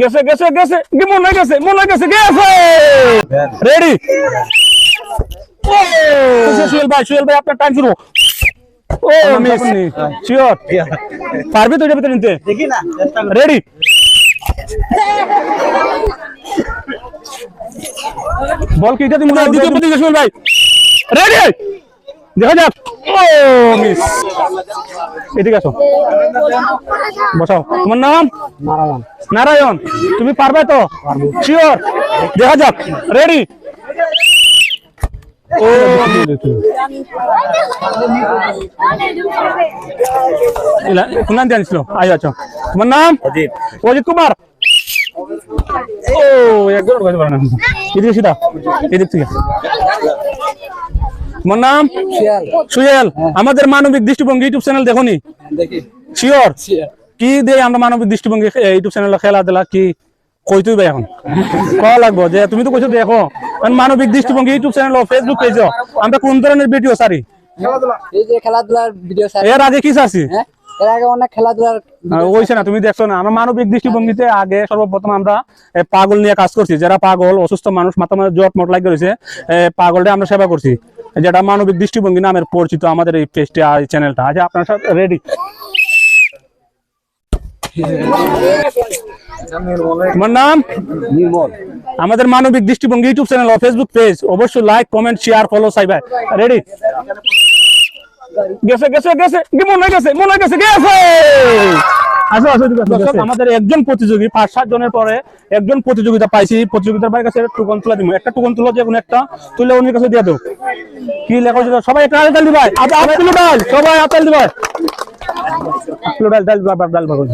গেছে গেছে গেছে কি মনে গেছে মনে গেছে গেছে রেডি সুয়েল ভাই সুয়েল ভাই আপনার টাইম শুরু ও মিস শিওর পারবি তো এটা ভিতরে নিতে দেখি না চেষ্টা করি। রেডি বল কি এটা তুমি দ্বিতীয় প্রতিযোগিতা সুয়েল ভাই রেডি দেখা যাক ও মিস এদিকে আসো বসাও তোমার নাম নারায়ণ তুমি পারবে তো শিওর দেখা যাক রেডি ও কোন জানিছিল আই আছো তোমার নাম অজিত অজিত কুমার ও একদম ঢোকাতে পারে না এদিকে সিধা এদিক থেকে তোমার নাম? সুয়েল। আমাদের মানবিক দৃষ্টিভঙ্গি ইউটিউব চ্যানেল দেখনি দেখি। শিওর কি দিয়ে আমরা মানবিক দৃষ্টিভঙ্গি ইউটিউব চ্যানেল খেলা দিলা কি কই তুই ভাই এখন? কওয়া লাগবো? যে তুমি তো কইছো দেখো। কারণ মানবিক দৃষ্টিভঙ্গি ইউটিউব চ্যানেল ফেসবুক পেজ আমরা কোন ধরনের ভিডিও সারি? খেলাধুলার ভিডিও এর আগে কি চাচ্ছি হ্যাঁ? এর আগে অনেক খেলাধুলার ওইছে না তুমি দেখছ না। আমরা মানবিক দৃষ্টিভঙ্গিতে আগে সর্বপ্রথম আমরা পাগল নিয়ে কাজ করছি। যারা পাগল অসুস্থ মানুষ মাথা মাথা জট মট লাগে রয়েছে পাগলটা আমরা সেবা করছি। যেটা মানবিক দৃষ্টিভঙ্গি নামের পরিচিত আমাদের এই পেজটা আর এই চ্যানেলটা। আছে আপনার সাথে রেডি তোমার নাম? নির্মল। আমাদের মানবিক দৃষ্টিভঙ্গি ইউটিউব চ্যানেল ও ফেসবুক পেজ অবশ্যই লাইক কমেন্ট শেয়ার ফলো সাইবাই রেডি গেছে গেছে গেছে কি মনে গেছে মনে গেছে গেছে আমাদের একজন প্রতিযোগী পাঁচ সাত জনের পরে একজন প্রতিযোগিতা পাইছি প্রতিযোগিতার কাছে টুকন তুলে দিব একটা টুকন তুলে দিয়ে কোনো একটা তুলে উনি কাছে দিয়ে দেবো কি লেখা? সবাই একটা আতাল দিবাই আতাল দিবাই সবাই আতাল দিবাই ডাল ডাল ডাল ডাল ডাল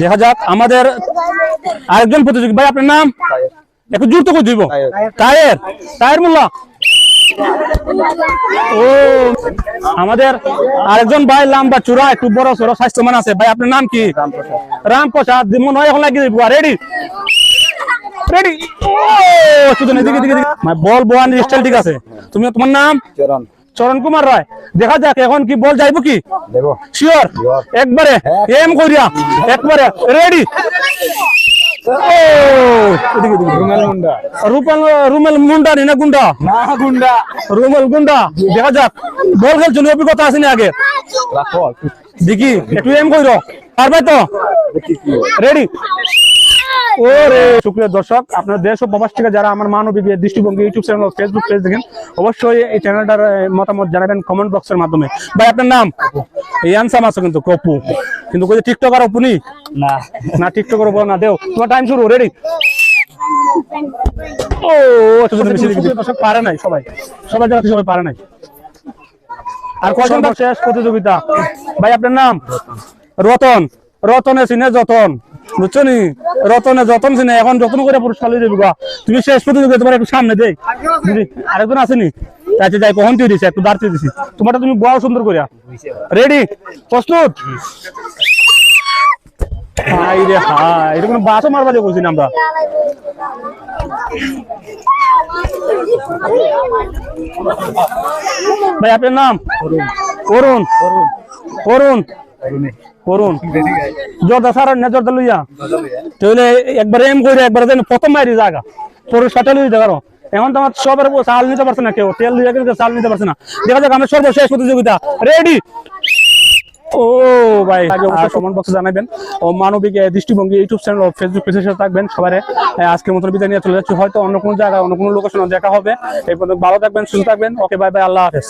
দেখা যাক আমাদের আরেকজন প্রতিযোগী ভাই আপনার নাম একটু জোর তো দিব? টায়ার টায়ার মোল্লা। ও আমাদের আরেকজন ভাই লাম্বা চূড়া একটু বড় সড়ো স্বাস্থ্যমান আছে। ভাই আপনার নাম কি? রাম প্রসাদ মনে হয় এখন লাগিয়ে দিব। রেডি বল বোয়ান স্টাইল ঠিক আছে। তুমি তোমার নাম? চরণ। চরণ কুমার রায়। দেখা যাক এখন কি বল যাইব কি? শিওর একবারে এম করিয়া একবারে। রেডি। রুমেল মুন্ডা। রুপাল রুমেল মুন্ডা নি গুন্ডা। গুন্ডা রুমেল গুন্ডা। দেখা যাক। বল খেল অভিজ্ঞতা আছে আগে? দেখি একটু এম কইর পারবে তো? রেডি ওরে সুপ্রিয় দর্শক আপনার দেশ ও প্রবাস থেকে যারা আমার মানবিক দৃষ্টিভঙ্গি ইউটিউব চ্যানেল ও ফেসবুক পেজ দেখেন অবশ্যই এই চ্যানেলটার মতামত জানাবেন কমেন্ট বক্সের মাধ্যমে। ভাই আপনার নাম? এই আনসাম আছে কিন্তু কপু। কিন্তু কই টিকটক আর অপুনি? না। না টিকটক করব না দেও। তোমার টাইম শুরু রেডি ও এত জনে বেশি দর্শক পারে নাই সবাই। সবাই যারা সবাই পারে নাই। আর কয়জন বাকি? শেষ প্রতিযোগিতা। ভাই আপনার নাম? রতন। রতনে চিনে যতন। বুঝছ নি? রতনে যতন চিনে এখন যতন করে পুরস্কার লিয়ে দেবো। তুমি শেষ প্রতিযোগিতা তোমার একটু সামনে দিদি আরেকজন আছে নি তাই যাই কখন তুই দিছে একটু দাঁড়িয়ে দিছি তোমারটা তুমি বড় সুন্দর করিয়া। রেডি প্রস্তুত? হাই রে হাই এটা কোনো বাসও মারবা দিয়ে বলছি না আমরা। ভাই আপনার নাম? অরুণ। অরুণ। অরুণ। জর্দা সার না জর্দা লইয়া? তাহলে একবার এম করে একবার যেন প্রথম মারি জায়গা। পরে সাটা লই দেখারো। এখন তো আমার সবার চাল নিতে পারছে না কেউ। তেল কিন্তু চাল নিতে পারছে না। দেখা যাক আমরা সর্বশেষ প্রতিযোগিতা। রেডি ও ভাই কমেন্ট বক্সে জানাবেন। ও মানবিক দৃষ্টিভঙ্গি ইউটিউব চ্যানেল ও ফেসবুক পেজের সাথে থাকবেন সবাই আজকের মতো বিদায় নিয়ে চলে যাচ্ছি। হয়তো অন্য কোনো জায়গায় অন্য কোনো লোকেশনে দেখা হবে। এই পর্যন্ত ভালো থাকবেন সুস্থ থাকবেন। ওকে বাই বাই আল্লাহ হাফেজ।